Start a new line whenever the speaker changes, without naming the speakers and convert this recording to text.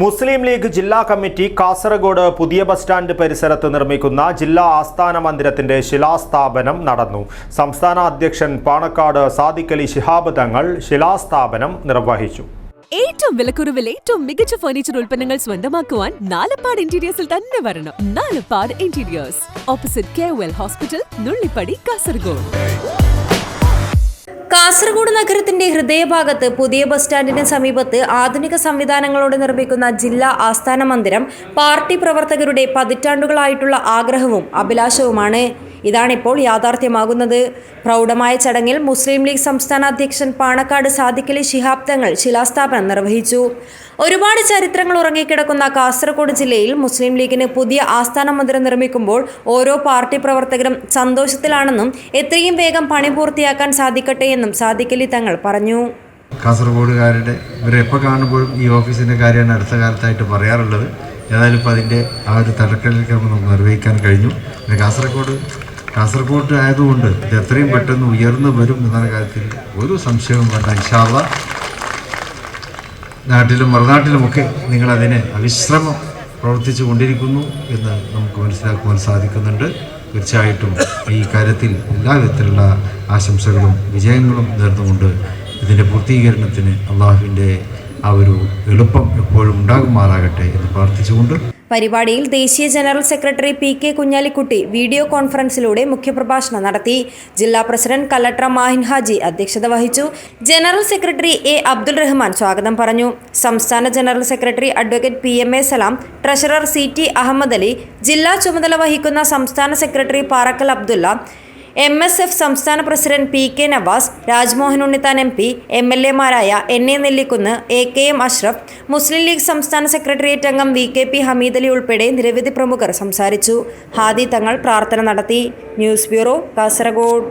മുസ്ലിം ലീഗ് ജില്ലാ കമ്മിറ്റി കാസർഗോഡ് പുതിയ bus stand പരിസരത്ത് നിർമ്മിക്കുന്ന ജില്ലാ ആസ്ഥാന മന്ദിരത്തിന്റെ ശിലാസ്ഥാപനം നടന്നു. സംസ്ഥാന അധ്യക്ഷൻ പാണക്കാട് സാദിഖലി ശിഹാബ് തങ്ങൾ ശിലാസ്ഥാപനം നിർവഹിച്ചു.
ഏറ്റവും വിലക്കുറവിൽ ഏറ്റവും മികച്ച ഫർണിച്ചർ ഉൽപ്പന്നങ്ങൾ സ്വന്തമാക്കുവാൻ നാലപ്പാട് ഇന്റീരിയേഴ്സിൽ തന്നെ വരണം. Nalappad interiors opposite K hospital Nullippady Kasaragod
Kasaragod നഗരത്തിന്റെ ഹൃദയഭാഗത്ത് പുതിയ ബസ് സ്റ്റാൻഡിന് സമീപത്ത് ആധുനിക സംവിധാനങ്ങളോടെ നിർമ്മിക്കുന്ന ജില്ലാ ആസ്ഥാന മന്ദിരം പാർട്ടി പ്രവർത്തകരുടെ പതിറ്റാണ്ടുകളായിട്ടുള്ള ആഗ്രഹവും അഭിലാഷവുമാണ്. ഇതാണിപ്പോൾ യാഥാർത്ഥ്യമാകുന്നത്. പ്രൗഢമായ ചടങ്ങിൽ മുസ്ലിം ലീഗ് സംസ്ഥാന അധ്യക്ഷൻ പാണക്കാട് സാദിഖലി ശിഹാബ് തങ്ങൾ ശിലാസ്ഥാപനം നിർവഹിച്ചു. ഒരുപാട് ചരിത്രങ്ങൾ ഉറങ്ങിക്കിടക്കുന്ന കാസർഗോഡ് ജില്ലയിൽ മുസ്ലിം ലീഗിന് പുതിയ ആസ്ഥാന മന്ദിരം നിർമ്മിക്കുമ്പോൾ ഓരോ പാർട്ടി പ്രവർത്തകരും സന്തോഷത്തിലാണെന്നും എത്രയും വേഗം പണി പൂർത്തിയാക്കാൻ സാധിക്കട്ടെ എന്നും സാദിഖലി തങ്ങൾ പറഞ്ഞു.
കാസർഗോഡുകാരുടെ ഇവരെപ്പോൾ കാണുമ്പോഴും ഈ ഓഫീസിന്റെ കാര്യമാണ് അടുത്ത കാലത്തായിട്ട് പറയാറുള്ളത്. ഏതായാലും ഇപ്പോൾ അതിന്റെ ആ ഒരു തലക്കലിലേക്ക് നമുക്ക് നിർവഹിക്കാൻ കഴിഞ്ഞു. പിന്നെ കാസർഗോഡ് കാസർഗോഡ് ആയതുകൊണ്ട് ഇത് എത്രയും പെട്ടെന്ന് ഉയർന്നു വരും എന്ന കാര്യത്തിൽ ഒരു സംശയവും വേണ്ട. ഇൻഷാള്ള നാട്ടിലും മറുനാട്ടിലുമൊക്കെ നിങ്ങളതിനെ അവിശ്രമം പ്രവർത്തിച്ചു കൊണ്ടിരിക്കുന്നു എന്ന് നമുക്ക് മനസ്സിലാക്കുവാൻ സാധിക്കുന്നുണ്ട്. തീർച്ചയായിട്ടും ഈ കാര്യത്തിൽ എല്ലാ വിധത്തിലുള്ള ആശംസകളും വിജയങ്ങളും നേർന്നുകൊണ്ട് ഇതിന്റെ പൂർത്തീകരണത്തിന് അള്ളാഹുവിന്റെ ആ ഒരു എളുപ്പം എപ്പോഴും ഉണ്ടാകുമാറാകട്ടെ എന്ന് പ്രാർത്ഥിച്ചുകൊണ്ട്
പരിപാടിയിൽ ദേശീയ general secretary P K Kunhalikutty video കോൺഫറൻസിലൂടെ മുഖ്യപ്രഭാഷണം നടത്തി. ജില്ലാ പ്രസിഡന്റ് കലട്ര മാഹിൻ ഹാജി അധ്യക്ഷത വഹിച്ചു. General secretary A Abdul Rahman സ്വാഗതം പറഞ്ഞു. സംസ്ഥാന general secretary advocate P M A Salam treasurer C T Ahammed Ali ജില്ലാ ചുമതല വഹിക്കുന്ന സംസ്ഥാന secretary Parakkal Abdulla M S F സംസ്ഥാന president P K Navas Rajmohan Unnithan M P M L എമാരായ N A Nellikunnu A K M Ashraf Muslim League സംസ്ഥാന secretariat അംഗം V K P Hameedali ഉൾപ്പെടെ നിരവധി പ്രമുഖർ സംസാരിച്ചു. ഹാദി തങ്ങൾ പ്രാർത്ഥന നടത്തി. News bureau Kasaragod.